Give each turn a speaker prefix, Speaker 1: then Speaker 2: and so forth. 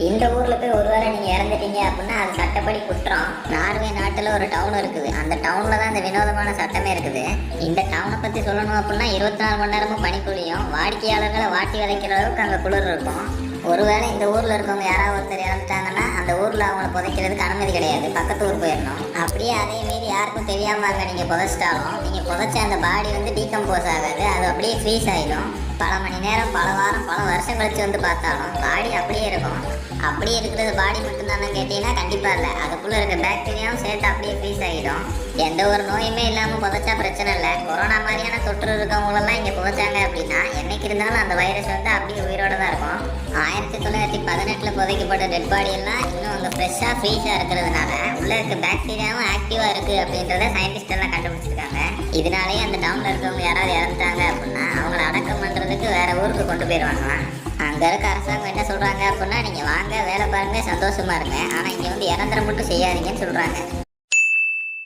Speaker 1: இந்த ஊர்ல போய் ஒருவேளை நீங்க இறந்துட்டீங்க அப்படின்னா அது சட்டப்படி குற்றம். நார்வே நாட்டுல ஒரு டவுன் இருக்குது. அந்த டவுன்ல தான் இந்த வினோதமான சட்டமே இருக்குது. இந்த டவுனை பத்தி சொல்லணும் அப்படின்னா இருபத்தி நாலு மணி நேரமும் பனிக்குழியும் வாடிக்கையாளர்களை வாட்டி விதைக்கிற அளவுக்கு அங்க குளிர் இருக்கும். ஒருவேளை இந்த ஊர்ல இருக்கவங்க யாராவது ஒருத்தர் இறந்துட்டாங்கன்னா அந்த ஊர்ல அவங்கள புதைக்கிறதுக்கு அனுமதி கிடையாது. பக்கத்து ஊர் போயிடணும். அப்படியே அதே மீறி யாருக்கும் தெரியாம அங்கே நீங்க புதைச்சிட்டாலும் நீங்க புதைச்ச அந்த பாடி வந்து டீகம்போஸ் ஆகாது. அது அப்படியே ஃப்ரீஸ் ஆயிடும். பல மணி நேரம் பல வாரம் பல வருஷம் கழிச்சு வந்து பார்த்தாலும் பாடி அப்படியே இருக்கும். அப்படியே இருக்கிறது பாடி மட்டும்தானே கேட்டீங்கன்னா கண்டிப்பாக இல்லை. அதுக்குள்ள இருக்க பாக்டீரியாவும் சேர்த்து அப்படியே ஃப்ரீஸ் ஆகிடும். எந்த ஒரு நோயுமே இல்லாமல் புதைச்சா பிரச்சனை இல்லை. கொரோனா மாதிரியான தொற்று இருக்கவங்களெல்லாம் இங்கே புதைச்சாங்க அப்படின்னா என்னைக்கு இருந்தாலும் அந்த வைரஸ் வந்து அப்படியே உயிரோட தான் இருக்கும். ஆயிரத்தி தொள்ளாயிரத்தி பதினெட்டில் புதைக்கப்பட்ட டெட் பாடியெல்லாம் இன்னும் அங்கே ஃப்ரெஷ்ஷாக ஃப்ரீஸாக இருக்கிறதுனால உள்ள இருக்க பாக்டீரியாவும் ஆக்டிவாக இருக்குது அப்படின்றத சயின்டிஸ்ட் எல்லாம் கண்டுபிடிச்சிருக்காங்க. இதனாலேயே அந்த டவுனில் இருக்கவங்க யாராவது இறந்துட்டாங்க அப்படின்னா அவங்கள அடக்கம் வேற ஊருக்கு கொண்டு போயிடுவாங்களாம் அங்க இருக்க அரசாங்கம் என்ன சொல்றாங்க அப்படின்னா நீங்க வாங்க வேலை பாருங்க சந்தோஷமா இருங்க. ஆனா இங்க வந்து இறந்துற மட்டும் செய்யாதீங்கன்னு சொல்றாங்க.